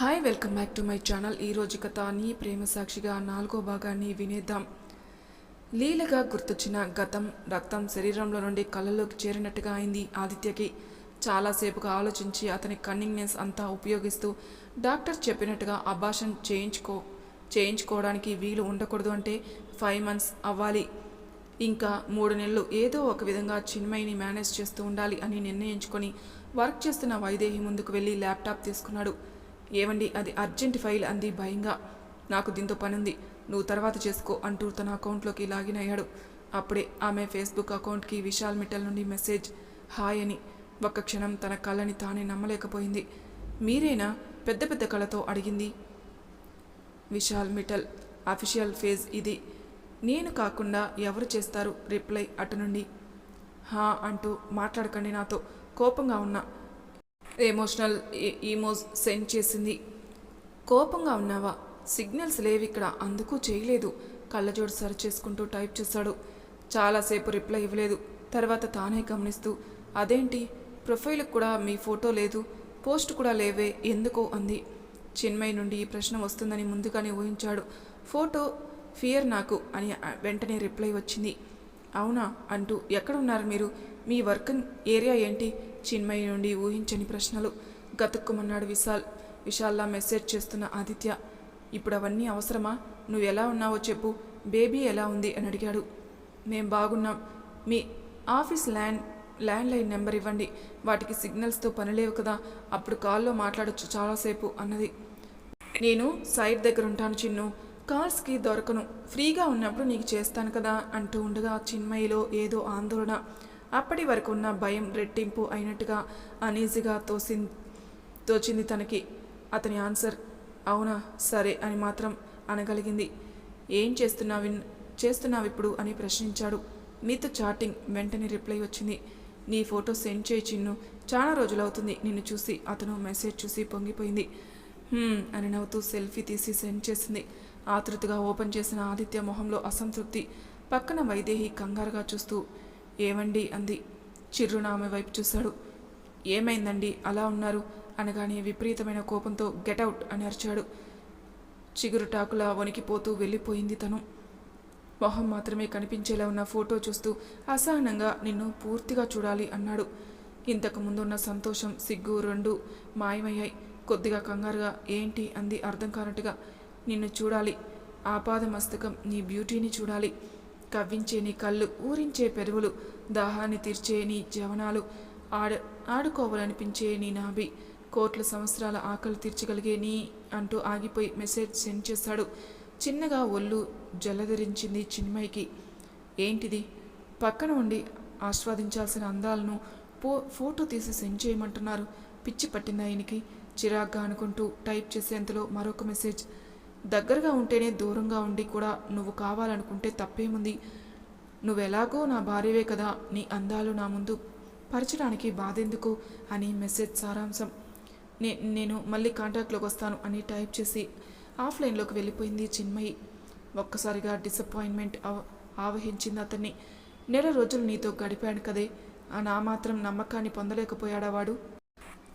Hi welcome back to my channel ఈరోజు కథ నీ ప్రేమ సాక్షిగా నాలుగో భాగాన్ని వినేద్దాం. లీలగా గుర్తొచ్చిన గతం రక్తం శరీరంలో నుండి కళ్ళలోకి చేరినట్టుగా అయింది ఆదిత్యకి. చాలాసేపుగా ఆలోచించి అతని కన్నింగ్నెస్ అంతా ఉపయోగిస్తూ డాక్టర్ చెప్పినట్టుగా అబాషన్ చేయించుకో చేయించుకోవడానికి వీలు ఉండకూడదు అంటే ఫైవ్ మంత్స్ అవ్వాలి. ఇంకా మూడు నెలలు ఏదో ఒక విధంగా చిన్మయిని మేనేజ్ చేస్తూ ఉండాలి అని నిర్ణయించుకొని వర్క్ చేస్తున్న వైదేహి ముందుకు వెళ్ళి ల్యాప్టాప్ తీసుకున్నాడు. ఏవండి అది అర్జెంట్ ఫైల్ అంది భయంగా. నాకు దీంతో పనుంది. నువ్వు తర్వాత చేసుకో అంటూ తన అకౌంట్లోకి లాగిన్ అయ్యాడు. అప్పుడే ఆమె ఫేస్బుక్ అకౌంట్కి విశాల్ మిట్టల్ నుండి మెసేజ్ హాయ్ అని. ఒక్క క్షణం తన కళ్ళని తానే నమ్మలేకపోయింది. మీరేనా? పెద్ద పెద్ద కళ్ళతో అడిగింది. విశాల్ మిఠల్ అఫీషియల్ ఫేజ్ ఇది. నేను కాకుండా ఎవరు చేస్తారు? రిప్లై అటు నుండి. హా అంటూ మాట్లాడకండి నాతో. కోపంగా ఉన్నా. ఎమోషనల్ ఈమోజ్ సెండ్ చేసింది. కోపంగా ఉన్నావా? సిగ్నల్స్ లేవి ఇక్కడ అందుకు చేయలేదు. కళ్ళజోడు సరి చేసుకుంటూ టైప్ చేశాడు చాలాసేపు రిప్లై ఇవ్వలేదు. తర్వాత తానే గమనిస్తూ అదేంటి? ప్రొఫైల్కి కూడా మీ ఫోటో లేదు. పోస్ట్ కూడా లేవే ఎందుకో అంది. చిన్మయి నుండి ఈ ప్రశ్న వస్తుందని ముందుగానే ఊహించాడు. ఫోటో ఫియర్ నాకు అని వెంటనే రిప్లై వచ్చింది. అవునా? అంటూ ఎక్కడున్నారు మీరు? మీ వర్క్ ఏరియా ఏంటి? చిన్మయ్య నుండి ఊహించని ప్రశ్నలు. గతుక్కుమన్నాడు విశాల్. విశాల్లా మెసేజ్ చేస్తున్న ఆదిత్య. ఇప్పుడు అవన్నీ అవసరమా? నువ్వు ఎలా ఉన్నావో చెప్పు. బేబీ ఎలా ఉంది అని అడిగాడు. మేం బాగున్నాం. మీ ఆఫీస్ ల్యాండ్ ల్యాండ్లైన్ నెంబర్ ఇవ్వండి. వాటికి సిగ్నల్స్తో పనిలేవు కదా. అప్పుడు కాల్లో మాట్లాడచ్చు చాలాసేపు అన్నది. నేను సైట్ దగ్గర ఉంటాను చిన్ను. కార్స్కి దొరకను. ఫ్రీగా ఉన్నప్పుడు నీకు చేస్తాను కదా అంటూ ఉండగా చిన్మయిలో ఏదో ఆందోళన. అప్పటి వరకు ఉన్న భయం రెట్టింపు అయినట్టుగా అనీజీగా తోసి తోచింది తనకి. అతని ఆన్సర్ అవునా సరే అని మాత్రం అనగలిగింది. ఏం చేస్తున్నావి చేస్తున్నావు ఇప్పుడు అని ప్రశ్నించాడు. మీతో చాటింగ్ వెంటనే రిప్లై వచ్చింది. నీ ఫోటో సెండ్ చేయి చిన్ను. చాలా రోజులవుతుంది నిన్ను చూసి. అతను మెసేజ్ చూసి పొంగిపోయింది. అని నవ్వుతూ సెల్ఫీ తీసి సెండ్ చేసింది. ఆతృతగా ఓపెన్ చేసిన ఆదిత్య మొహంలో అసంతృప్తి. పక్కన వైదేహి కంగారుగా చూస్తూ ఏమండి అంది. చిర్రున ఆమె వైపు చూశాడు. ఏమైందండి? అలా ఉన్నారు? అనగానే విపరీతమైన కోపంతో గెటౌట్ అని అరిచాడు. చిగురుటాకులా వణికిపోతూ వెళ్ళిపోయింది తను. మొహం మాత్రమే కనిపించేలా ఉన్న ఫోటో చూస్తూ అసహనంగా నిన్ను పూర్తిగా చూడాలి అన్నాడు. ఇంతకు ముందున్న సంతోషం సిగ్గు రెండు మాయమయ్యాయి. కొద్దిగా కంగారుగా ఏంటి? అంది అర్థం కానట్టుగా. నిన్ను చూడాలి. ఆపాదమస్తకం నీ బ్యూటీని చూడాలి. కవ్వించే నీ కళ్ళు ఊరించే పెదవులు దాహాన్ని తీర్చే నీ జవనాలు ఆడ ఆడుకోవాలనిపించే నీ నాభి కోట్ల సంవత్సరాల ఆకలి తీర్చగలిగే నీ అంటూ ఆగిపోయి మెసేజ్ సెండ్ చేశాడు చిన్నగా ఒళ్ళు జలధరించింది చిన్మయికి ఏంటిది? పక్కన ఉండి ఆస్వాదించాల్సిన అందాలను పో ఫోటో తీసి సెండ్ చేయమంటున్నారు. పిచ్చి పట్టింది ఆయనకి చిరాగ్గా అనుకుంటూ టైప్ చేసేంతలో మరొక మెసేజ్. దగ్గరగా ఉంటేనే దూరంగా ఉండి కూడా నువ్వు కావాలనుకుంటే తప్పేముంది? నువ్వెలాగో నా భార్యవే కదా నీ అందాలు నా ముందు. పరచడానికి బాధెందుకు? అని మెసేజ్ సారాంశం. నే నేను మళ్ళీ కాంటాక్ట్లోకి వస్తాను అని టైప్ చేసి ఆఫ్లైన్లోకి వెళ్ళిపోయింది చిన్మయి. ఒక్కసారిగా డిసప్పాయింట్మెంట్ ఆవ ఆవహించింది అతన్ని. నెల రోజులు నీతో గడిపాడు కదే. ఆ నా మాత్రం నమ్మకాన్ని పొందలేకపోయాడా వాడు?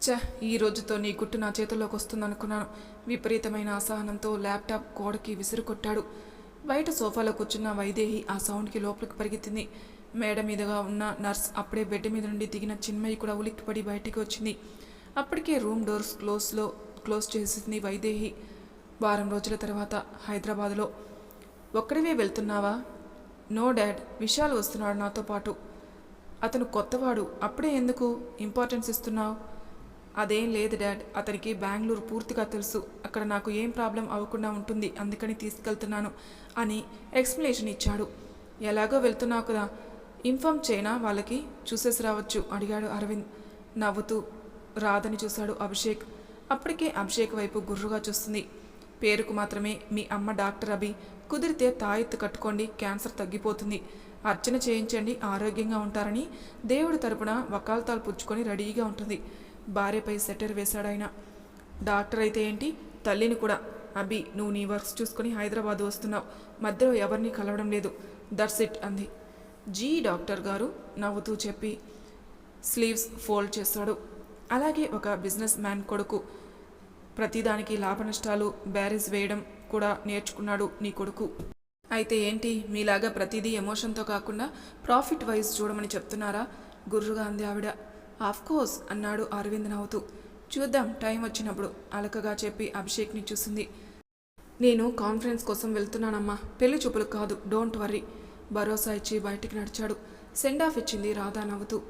చ ఈ రోజుతో నీ గుట్టు నా చేతుల్లోకి వస్తుందనుకున్నాను. విపరీతమైన అసహనంతో ల్యాప్టాప్ గోడకి విసురు కొట్టాడు బయట సోఫాలో కూర్చున్న వైదేహి ఆ సౌండ్కి లోపలికి పరిగెత్తింది. మేడ మీదగా ఉన్న నర్స్ అప్పుడే బెడ్ మీద నుండి దిగిన చిన్మయి కూడా ఉలిక్కిపడి బయటికి వచ్చింది. అప్పటికే రూమ్ డోర్స్ క్లోజ్లో క్లోజ్ చేసింది వైదేహి. వారం రోజుల తర్వాత హైదరాబాద్లో. ఒక్కడివే వెళ్తున్నావా? నో డాడ్ విశాల్ వస్తున్నాడు నాతో పాటు. అతను కొత్తవాడు అప్పుడే ఎందుకు ఇంపార్టెన్స్ ఇస్తున్నావు? అదేం లేదు డాడ్. అతనికి బెంగళూరు పూర్తిగా తెలుసు. అక్కడ నాకు ఏం ప్రాబ్లం అవ్వకుండా ఉంటుంది. అందుకని తీసుకెళ్తున్నాను అని ఎక్స్ప్లెనేషన్ ఇచ్చాడు. ఎలాగో వెళ్తున్నావు కదా. ఇన్ఫామ్ చేయనా వాళ్ళకి చూసేసి రావచ్చు అడిగాడు అరవింద్. నవ్వుతూ రాదని చూశాడు అభిషేక్. అప్పటికే అభిషేక్ వైపు గుర్రుగా చూస్తుంది. పేరుకు మాత్రమే మీ అమ్మ డాక్టర్ అభి. కుదిరితే తాయెత్తు కట్టుకోండి క్యాన్సర్ తగ్గిపోతుంది. అర్చన చేయించండి ఆరోగ్యంగా ఉంటారని దేవుడి తరపున వకాల్తాలు పుచ్చుకొని రెడీగా ఉంటుంది. భార్యపై సెటర్ వేశాడాయన. డాక్టర్ అయితే ఏంటి? తల్లిని కూడా. అభి నువ్వు నీ వర్క్స్ చూసుకొని హైదరాబాద్ వస్తున్నావు. మధ్యలో ఎవరిని కలవడం లేదు. దట్స్ ఇట్ అంది. జీ డాక్టర్ గారు నవ్వుతూ చెప్పి స్లీవ్స్ ఫోల్డ్ చేశాడు అలాగే ఒక బిజినెస్ మ్యాన్ కొడుకు. ప్రతిదానికి లాభనష్టాలు బ్యారేజ్ వేయడం కూడా నేర్చుకున్నాడు నీ కొడుకు. అయితే ఏంటి? మీలాగా ప్రతిదీ ఎమోషన్తో కాకుండా ప్రాఫిట్ వైజ్ చూడమని చెప్తున్నారా? గుర్రుగా అంది ఆవిడ. కోర్స్ అన్నాడు అరవింద్ నవ్వుతూ చూద్దాం టైం వచ్చినప్పుడు అలకగా చెప్పి అభిషేక్ని చూసింది. నేను కాన్ఫరెన్స్ కోసం వెళ్తున్నానమ్మా. పెళ్ళి చూపులు కాదు డోంట్ వర్రీ. భరోసా ఇచ్చి బయటికి నడిచాడు. సెండ్ ఆఫ్ ఇచ్చింది రాధా నవ్వుతూ.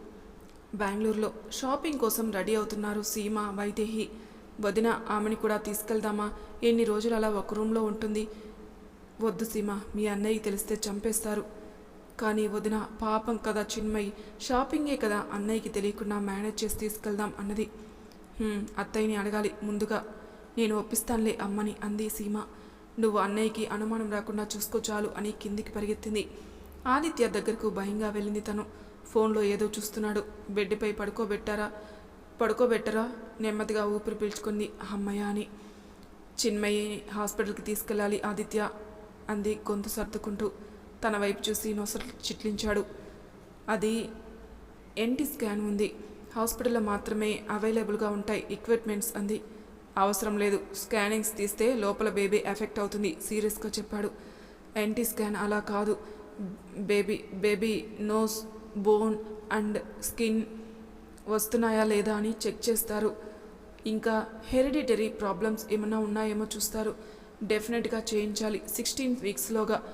బెంగళూరులో షాపింగ్ కోసం రెడీ అవుతున్నారు సీమ వైదేహి. వదిన ఆమెని కూడా తీసుకెళ్దామా? ఎన్ని రోజులు అలా ఒక రూమ్లో ఉంటుంది? వద్దు సీమ మీ అన్నయ్య తెలిస్తే చంపేస్తారు. కానీ వదిన పాపం కదా చిన్మయి. షాపింగే కదా అన్నయ్యకి తెలియకుండా మేనేజ్ చేసి తీసుకెళ్దాం అన్నది. అత్తయ్యని అడగాలి ముందుగా. నేను ఒప్పిస్తానులే అమ్మని అంది సీమ. నువ్వు అన్నయ్యకి అనుమానం రాకుండా చూసుకో చాలు అని కిందికి పరిగెత్తింది. ఆదిత్య దగ్గరకు భయంగా వెళ్ళింది తను. ఫోన్లో ఏదో చూస్తున్నాడు. బెడ్పై పడుకోబెట్టారా? పడుకోబెట్టరా? నెమ్మదిగా ఊపిరి పీల్చుకుంది అమ్మయ్య అని. చిన్మయి హాస్పిటల్కి తీసుకెళ్ళాలి ఆదిత్య అంది గొంతు సర్దుకుంటూ. తన వైపు చూసి నొసలు చిట్లించాడు. అది ఎన్టీ స్కాన్ ఉంది. హాస్పిటల్లో మాత్రమే అవైలబుల్గా ఉంటాయి ఎక్విప్మెంట్స్ అంది. అవసరం లేదు. స్కానింగ్స్ తీస్తే లోపల బేబీ ఎఫెక్ట్ అవుతుంది సీరియస్గా చెప్పాడు. ఎన్టీ స్కాన్ అలా కాదు. Baby baby nose bone and skin వస్తున్నాయా లేదా అని చెక్ చేస్తారు. ఇంకా హెరిడిటరీ ప్రాబ్లమ్స్ ఏమైనా ఉన్నాయేమో చూస్తారు. డెఫినెట్గా చేయించాలి. సిక్స్టీన్ వీక్స్లోగా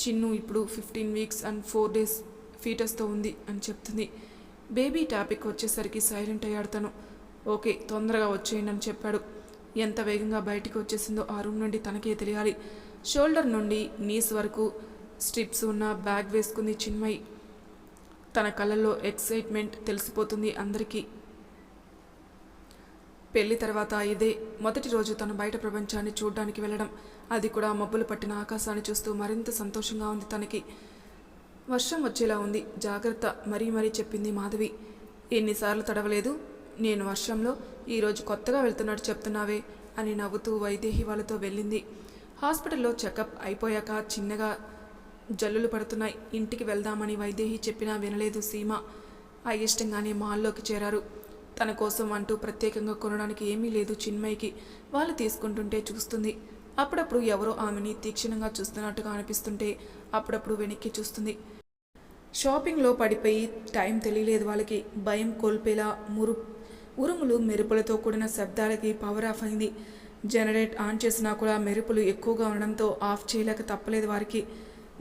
చిన్ను ఇప్పుడు fifteen weeks and four days ఫీటస్తో ఉంది అని చెప్తుంది. బేబీ టాపిక్ వచ్చేసరికి సైలెంట్ అయ్యాడు తను. ఓకే తొందరగా వచ్చేయండి అని చెప్పాడు. ఎంత వేగంగా బయటికి వచ్చేసిందో ఆ రూమ్ నుండి తనకే తెలియాలి. షోల్డర్ నుండి నీస్ వరకు స్ట్రిప్స్ ఉన్న బ్యాగ్ వేసుకుంది చిన్మయి. తన కళ్ళల్లో ఎక్సైట్మెంట్ తెలిసిపోతుంది అందరికీ. పెళ్ళి తర్వాత ఇదే మొదటి రోజు తన బయట ప్రపంచాన్ని చూడ్డానికి వెళ్ళడం. అది కూడా మబ్బులు పట్టిన ఆకాశాన్ని చూస్తూ మరింత సంతోషంగా ఉంది తనకి. వర్షం వచ్చేలా ఉంది. జాగ్రత్త మరీ మరీ చెప్పింది మాధవి. ఎన్నిసార్లు తడవలేదు. నేను వర్షంలో ఈరోజు కొత్తగా వెళ్తున్నట్టు చెప్తున్నావే అని నవ్వుతూ వైదేహి వాళ్ళతో వెళ్ళింది. హాస్పిటల్లో చెకప్ అయిపోయాక చిన్నగా జల్లులు పడుతున్నాయి. ఇంటికి వెళ్దామని వైదేహి చెప్పినా వినలేదు సీమ. అయిష్టంగానే మాల్లోకి చేరారు. తన కోసం అంటూ ప్రత్యేకంగా కొనడానికి ఏమీ లేదు చిన్మయికి వాళ్ళు తీసుకుంటుంటే చూస్తుంది. అప్పుడప్పుడు ఎవరో ఆమెని తీక్షణంగా చూస్తున్నట్టుగా అనిపిస్తుంటే అప్పుడప్పుడు వెనక్కి చూస్తుంది. షాపింగ్లో పడిపోయి టైం తెలియలేదు వాళ్ళకి. భయం కోల్పేలా మురు ఉరుములు మెరుపులతో కూడిన శబ్దాలకి పవర్ ఆఫ్ అయింది. జనరేట్ ఆన్ చేసినా కూడా మెరుపులు ఎక్కువగా ఉండడంతో ఆఫ్ చేయలేక తప్పలేదు వారికి.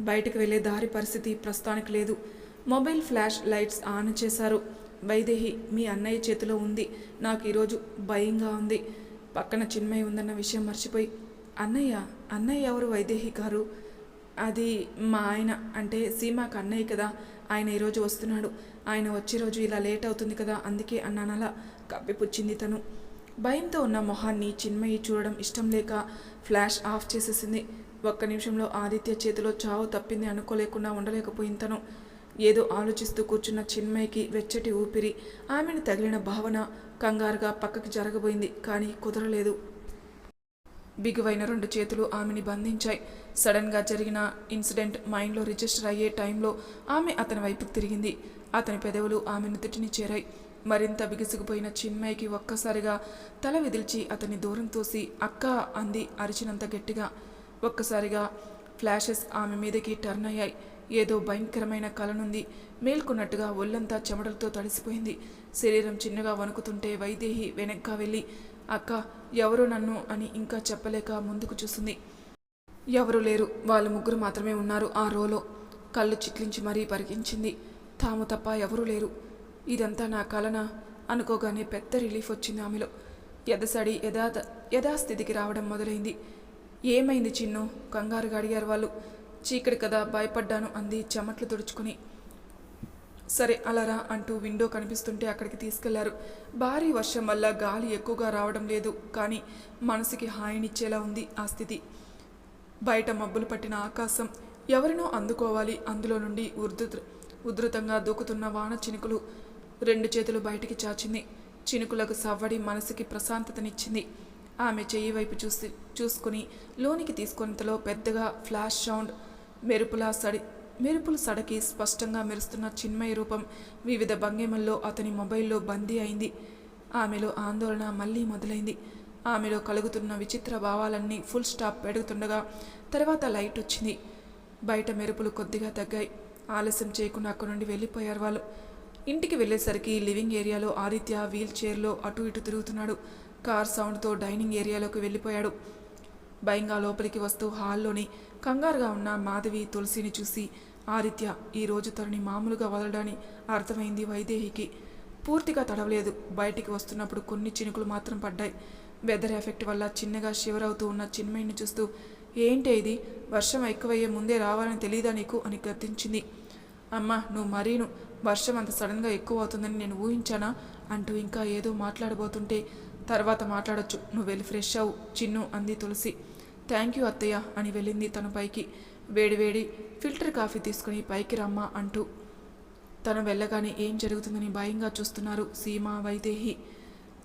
బయటకు వెళ్ళే దారి పరిస్థితి ప్రస్తుతానికి లేదు. మొబైల్ ఫ్లాష్ లైట్స్ ఆన్ చేశారు. వైదేహి మీ అన్నయ్య చేతిలో ఉంది. నాకు ఈరోజు భయంగా ఉంది. పక్కన చిన్మయ్య ఉందన్న విషయం మర్చిపోయి అన్నయ్య అన్నయ్య ఎవరు వైదేహి గారు? అది మా ఆయన. అంటే సీమాకు అన్నయ్య కదా. ఆయన ఈరోజు వస్తున్నాడు. ఆయన వచ్చే రోజు ఇలా లేట్ అవుతుంది కదా. అందుకే అన్నానలా కప్పిపుచ్చింది తను. భయంతో ఉన్న మొహాన్ని చిన్మయి చూడడం ఇష్టం లేక ఫ్లాష్ ఆఫ్ చేసేసింది. ఒక్క నిమిషంలో ఆదిత్య చేతిలో చావు తప్పింది అనుకోలేకుండా ఉండలేకపోయింది తను. ఏదో ఆలోచిస్తూ కూర్చున్న చిన్మయ్యకి వెచ్చటి ఊపిరి ఆమెను తగిలిన భావన కంగారుగా పక్కకి జరగబోయింది కానీ కుదరలేదు. బిగువైన రెండు చేతులు ఆమెని బంధించాయి. సడన్గా జరిగిన ఇన్సిడెంట్ మైండ్లో రిజిస్టర్ అయ్యే టైంలో ఆమె అతని వైపుకు తిరిగింది. అతని పెదవులు ఆమె నుదుటిని చేరాయి. మరింత బిగుసుకుపోయిన చిన్మయ్యకి ఒక్కసారిగా తల విదిల్చి అతన్ని దూరం తోసి అక్క అంది అరిచినంత గట్టిగా. ఒక్కసారిగా ఫ్లాషెస్ ఆమె మీదకి టర్న్ అయ్యాయి. ఏదో భయంకరమైన కలనుంది. మేల్కొన్నట్టుగా ఒళ్ళంతా చెమటలతో తడిసిపోయింది. శరీరం చిన్నగా వణుకుతుంటే వైదేహి వెనక్గా వెళ్ళి అక్క ఎవరు నన్ను అని ఇంకా చెప్పలేక ముందుకు చూసింది ఎవరు లేరు. వాళ్ళు ముగ్గురు మాత్రమే ఉన్నారు ఆ రోలో. కళ్ళు చిట్లించి మరీ పరిగించింది. తాము తప్ప ఎవరూ లేరు. ఇదంతా నా కలన? అనుకోగానే పెద్ద రిలీఫ్ వచ్చింది ఆమెలో. ఎదసడి యథా యథాస్థితికి రావడం మొదలైంది. ఏమైంది చిన్ను? కంగారుగా అడిగారు వాళ్ళు. చీకటి కదా భయపడ్డాను అంది చెమట్లు తుడుచుకుని. సరే అలారా అంటూ విండో కనిపిస్తుంటే అక్కడికి తీసుకెళ్ళారు. భారీ వర్షం వల్ల గాలి ఎక్కువగా రావడం లేదు కానీ మనసుకి హాయినిచ్చేలా ఉంది ఆ స్థితి. బయట మబ్బులు పట్టిన ఆకాశం ఎవరినో అందుకోవాలి అందులో నుండి ఉధృత ఉధృతంగా దూకుతున్న వాన చినుకులు రెండు చేతులు బయటికి చాచింది. చినుకులకు సవ్వడి మనసుకి ప్రశాంతతనిచ్చింది. ఆమె చెయ్యి వైపు చూసి చూసుకుని లోనికి తీసుకున్నంతలో పెద్దగా ఫ్లాష్ సౌండ్ మెరుపులా సడి మెరుపుల సడకి స్పష్టంగా మెరుస్తున్న చిన్మయ రూపం వివిధ భంగిమల్లో అతని మొబైల్లో బందీ అయింది. ఆమెలో ఆందోళన మళ్ళీ మొదలైంది. ఆమెలో కలుగుతున్న విచిత్ర భావాలన్నీ ఫుల్ స్టాప్ పెడుగుతుండగా తర్వాత లైట్ వచ్చింది. బయట మెరుపులు కొద్దిగా తగ్గాయి. ఆలస్యం చేయకుండా అక్కడి నుండి వెళ్ళిపోయారు వాళ్ళు. ఇంటికి వెళ్ళేసరికి లివింగ్ ఏరియాలో ఆదిత్య వీల్ చైర్లో అటు ఇటు తిరుగుతున్నాడు. కార్ సౌండ్తో డైనింగ్ ఏరియాలోకి వెళ్ళిపోయాడు. భయంగా లోపలికి వస్తూ హాల్లోని కంగారుగా ఉన్న మాధవి తులసిని చూసి ఆదిత్య ఈ రోజు తనని మామూలుగా వదలడాని అర్థమైంది వైదేహికి. పూర్తిగా తడవలేదు. బయటికి వస్తున్నప్పుడు కొన్ని చినుకులు మాత్రం పడ్డాయి. వెదర్ ఎఫెక్ట్ వల్ల చిన్నగా షివరవుతూ ఉన్న చిన్మయిని చూస్తూ ఏంటి ఇది? వర్షం ఎక్కువయ్యే ముందే రావాలని తెలియదా నీకు? అని గర్తించింది అమ్మా నువ్వు మరీను. వర్షం అంత సడన్గా ఎక్కువ అవుతుందని నేను ఊహించానా? అంటూ ఇంకా ఏదో మాట్లాడబోతుంటే తర్వాత మాట్లాడొచ్చు. నువ్వు వెళ్ళి ఫ్రెష్ అవు చిన్ను అంది తులసి. థ్యాంక్ యూ అత్తయ్య అని వెళ్ళింది తన పైకి. వేడివేడి ఫిల్టర్ కాఫీ తీసుకుని పైకి రమ్మా అంటూ. తను వెళ్ళగానే ఏం జరుగుతుందని భయంగా చూస్తున్నారు సీమ వైదేహి.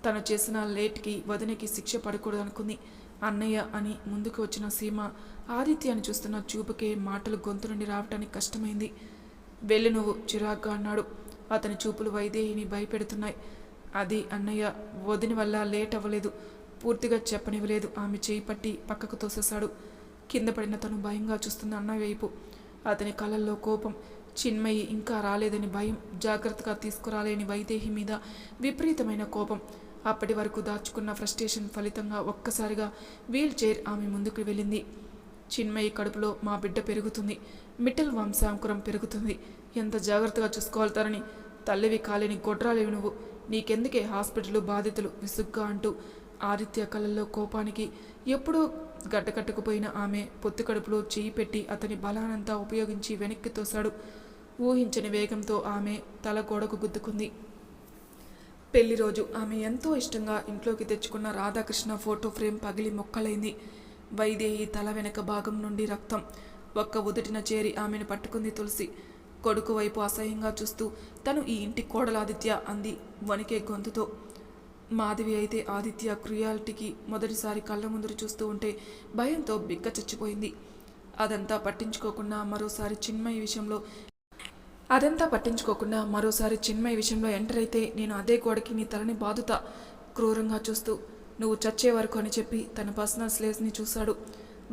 తను చేసిన లేట్కి వదినకి శిక్ష పడకూడదు అనుకుంది. అన్నయ్య అని ముందుకు వచ్చిన సీమ ఆదిత్యాన్ని చూస్తున్న చూపుకే మాటలు గొంతు నుండి రావటానికి కష్టమైంది. వెళ్ళి నువ్వు చిరాగ్గా అన్నాడు. అతని చూపులు వైదేహిని భయపెడుతున్నాయి. అది అన్నయ్య వదిన వల్ల లేట్ అవ్వలేదు. పూర్తిగా చెప్పనివ్వలేదు. ఆమె చేయి పట్టి పక్కకు తోసేశాడు. కింద పడిన తను భయంగా చూస్తున్న అన్నయ్య వైపు. అతని కళ్ళల్లో కోపం చిన్మయి ఇంకా రాలేదని భయం జాగ్రత్తగా తీసుకురాలేని వైదేహి మీద విపరీతమైన కోపం. అప్పటి వరకు దాచుకున్న ఫ్రస్ట్రేషన్ ఫలితంగా ఒక్కసారిగా వీల్ చైర్ ఆమె ముందుకు వెళ్ళింది. చిన్మయి కడుపులో మా బిడ్డ పెరుగుతుంది. మిట్టల్ వంశాంకురం పెరుగుతుంది. ఎంత జాగ్రత్తగా చూసుకోవాలతారని తల్లివి కాలేని గొడ్రాలేవి నువ్వు. నీకెందుకే హాస్పిటల్ బాధితులు విసుగ్గా అంటూ ఆదిత్య కళ్ళల్లో కోపానికి ఎప్పుడూ గడ్డకట్టుకుపోయిన ఆమె పొత్తు కడుపులో చేయి పెట్టి అతని బలానంతా ఉపయోగించి వెనక్కి తోశాడు. ఊహించని వేగంతో ఆమె తల గోడకు గుద్దుకుంది. పెళ్ళి రోజు ఆమె ఎంతో ఇష్టంగా ఇంట్లోకి తెచ్చుకున్న రాధాకృష్ణ ఫోటో ఫ్రేమ్ పగిలి మొక్కలైంది. వైదేహి తల వెనక భాగం నుండి రక్తం ఒక్క ఉదుటిన చేరి ఆమెను పట్టుకుంది తులసి. కొడుకు వైపు అసహ్యంగా చూస్తూ తను ఈ ఇంటి కోడలాదిత్య అంది వణికే గొంతుతో. మాధవి అయితే ఆదిత్య క్రుయాలిటీకి మొదటిసారి కళ్ళ ముందర చూస్తూ ఉంటే భయంతో బిక్క చచ్చిపోయింది. అదంతా పట్టించుకోకుండా మరోసారి చిన్మయి విషయంలో అదంతా పట్టించుకోకుండా మరోసారి చిన్మయి విషయంలో ఎంటర్ అయితే నేను అదే గోడకి నీ తలని బాదుతా క్రూరంగా చూస్తూ. నువ్వు చచ్చే వరకు అని చెప్పి తన పర్సనల్ స్లేస్ని చూశాడు.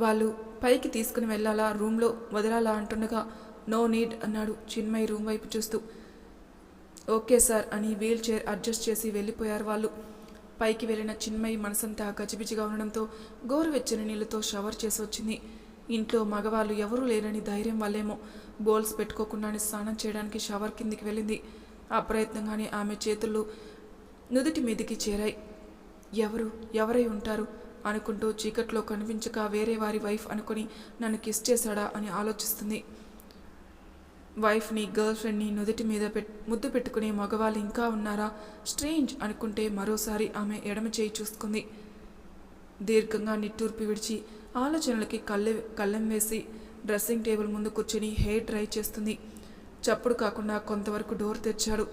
వాళ్ళు పైకి తీసుకుని వెళ్ళాలా రూమ్లో వదలాలా అంటుండగా నో నీడ్ అన్నాడు చిన్మయి రూమ్ వైపు చూస్తూ. ఓకే సార్ అని వీల్ చైర్ అడ్జస్ట్ చేసి వెళ్ళిపోయారు వాళ్ళు. పైకి వెళ్ళిన చిన్మయి మనసంతా గజిబిజిగా ఉండడంతో గోరువెచ్చని నీళ్ళతో షవర్ చేసి వచ్చింది. ఇంట్లో మగవాళ్ళు ఎవరూ లేరని ధైర్యం వల్లేమో. బోల్స్ పెట్టుకోకుండానే స్నానం చేయడానికి షవర్ కిందికి వెళ్ళింది. అప్రయత్నంగానే ఆమె చేతులు నుదుటి మీదికి చేరాయి. ఎవరు? ఎవరై ఉంటారు? అనుకుంటూ చీకట్లో కనిపించక వేరే వారి వైఫ్ అనుకుని నన్ను కిస్ చేశాడా అని ఆలోచిస్తుంది. వైఫ్ని గర్ల్ ఫ్రెండ్ని నుదుటి మీద పెట్ ముద్దు పెట్టుకునే మగవాళ్ళు ఇంకా ఉన్నారా? స్ట్రేంజ్ అనుకుంటే మరోసారి ఆమె ఎడమ చేయి చూసుకుంది. దీర్ఘంగా నిట్టూర్పి విడిచి ఆలోచనలకి కళ్ళె కళ్ళెం వేసి డ్రెస్సింగ్ టేబుల్ ముందు కూర్చుని హెయిర్ డ్రై చేస్తుంది. చప్పుడు కాకుండా కొంతవరకు డోర్ తెచ్చాడు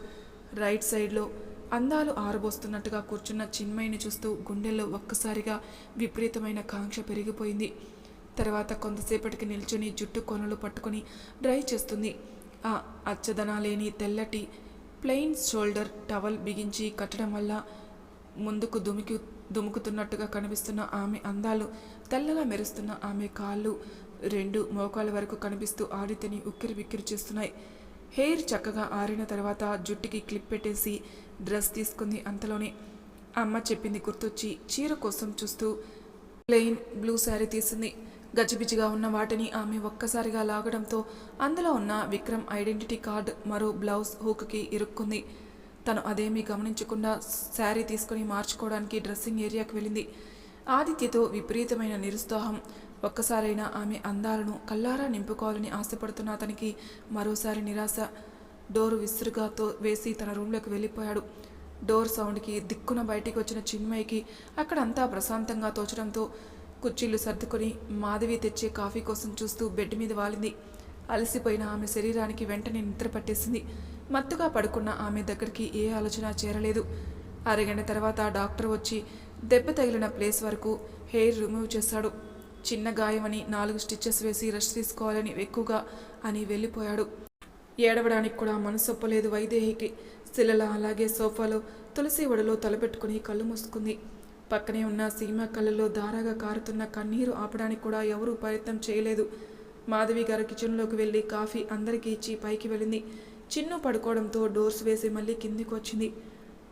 రైట్ సైడ్లో అందాలు ఆరబోస్తున్నట్టుగా కూర్చున్న చిన్మయిని చూస్తూ గుండెల్లో ఒక్కసారిగా విపరీతమైన కాంక్ష పెరిగిపోయింది. తర్వాత కొంతసేపటికి నిల్చుని జుట్టు కొనలు పట్టుకొని డ్రై చేస్తుంది. ఆ అచ్చదన లేని తెల్లటి ప్లెయిన్ షోల్డర్ టవల్ బిగించి కట్టడం వల్ల ముందుకు దుమికి దుముకుతున్నట్టుగా కనిపిస్తున్న ఆమె అందాలు తెల్లగా మెరుస్తున్న ఆమె కాళ్ళు రెండు మోకాళ్ళ వరకు కనిపిస్తూ ఆడితని ఉక్కిరి బిక్కిరి చేస్తున్నాయి. హెయిర్ చక్కగా ఆరిన తర్వాత జుట్టుకి క్లిప్ పెట్టేసి డ్రెస్ తీసుకుంది అంతలోనే. అమ్మ చెప్పింది గుర్తొచ్చి చీర కోసం చూస్తూ ప్లెయిన్ బ్లూ శారీ తీసింది. గజిబిజిగా ఉన్న వాటిని ఆమె ఒక్కసారిగా లాగడంతో అందులో ఉన్న విక్రమ్ ఐడెంటిటీ కార్డ్ మరో బ్లౌజ్ హూక్కి ఇరుక్కుంది. తను అదేమీ గమనించకుండా శారీ తీసుకుని మార్చుకోవడానికి డ్రెస్సింగ్ ఏరియాకి వెళ్ళింది. ఆదిత్యతో విపరీతమైన నిరుత్సాహం. ఒక్కసారైనా ఆమె అందాలను కల్లారా నింపుకోవాలని ఆశపడుతున్న అతనికి మరోసారి నిరాశ. డోరు విసురుగాతో వేసి తన రూమ్లోకి వెళ్ళిపోయాడు. డోర్ సౌండ్కి దిక్కున బయటికి వచ్చిన చిన్మయికి అక్కడంతా ప్రశాంతంగా తోచడంతో కుర్చీలు సర్దుకొని మాధవి తెచ్చే కాఫీ కోసం చూస్తూ బెడ్ మీద వాలింది. అలసిపోయిన ఆమె శరీరానికి వెంటనే నిద్ర పట్టేసింది. మత్తుగా పడుకున్న ఆమె దగ్గరికి ఏ ఆలోచన చేరలేదు. అరగంట తర్వాత డాక్టర్ వచ్చి దెబ్బ తగిలిన ప్లేస్ వరకు హెయిర్ రిమూవ్ చేశాడు. చిన్న గాయమని నాలుగు స్టిచ్చెస్ వేసి రెస్ట్ తీసుకోవాలని ఎక్కువగా అని వెళ్ళిపోయాడు. ఏడవడానికి కూడా మనసొప్పలేదు వైదేహికి. శిలల అలాగే సోఫాలో తులసి వడలో తలపెట్టుకుని కళ్ళు మూసుకుంది. పక్కనే ఉన్న సీమ కళ్ళలో దారాగా కారుతున్న కన్నీరు ఆపడానికి కూడా ఎవరూ ప్రయత్నం చేయలేదు. మాధవి గారు కిచెన్లోకి వెళ్ళి కాఫీ అందరికీ ఇచ్చి పైకి వెళ్ళింది. చిన్ను పడుకోవడంతో డోర్స్ వేసి మళ్ళీ కిందికి వచ్చింది.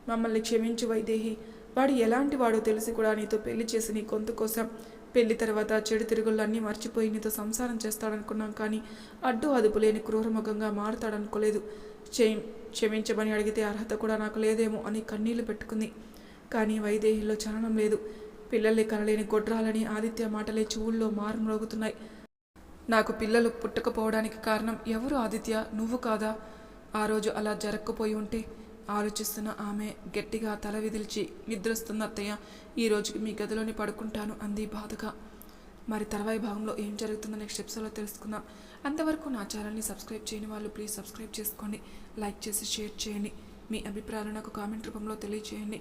మమ్మల్ని క్షమించు వైదేహి వాడు ఎలాంటి వాడో తెలిసి కూడా నీతో పెళ్ళి చేసి నీ గొంతు కోసం. పెళ్ళి తర్వాత చెడు తిరుగుళ్ళన్నీ మర్చిపోయి నీతో సంసారం చేస్తాడనుకున్నాం కానీ అడ్డు అదుపు లేని క్రూరముఖంగా మారుతాడనుకోలేదు. క్షమించమని అడిగితే అర్హత కూడా నాకు లేదేమో అని కన్నీళ్ళు పెట్టుకుంది. కానీ వైదేహిలో చలనం లేదు. పిల్లల్ని కనలేని గొడ్రాలని ఆదిత్య మాటలే చెవుల్లో మారుమ్రోగుతున్నాయి నాకు పిల్లలు పుట్టకపోవడానికి కారణం ఎవరు ఆదిత్య? నువ్వు కాదా? ఆ రోజు అలా జరగకపోయి ఉంటే ఆలోచిస్తున్న ఆమె గట్టిగా తల విదిల్చి నిద్రస్తున్న అత్తయ్య ఈ రోజుకి మీ గదిలోని పడుకుంటాను అంది బాధగా. మరి తర్వాయి భాగంలో ఏం జరుగుతుందో నెక్స్ట్ ఎపిసోడ్లో తెలుసుకుందాం. అంతవరకు నా ఛానల్ని సబ్స్క్రైబ్ చేయని వాళ్ళు ప్లీజ్ సబ్స్క్రైబ్ చేసుకోండి. లైక్ చేసి షేర్ చేయండి. మీ అభిప్రాయాలు నాకు కామెంట్ రూపంలో తెలియజేయండి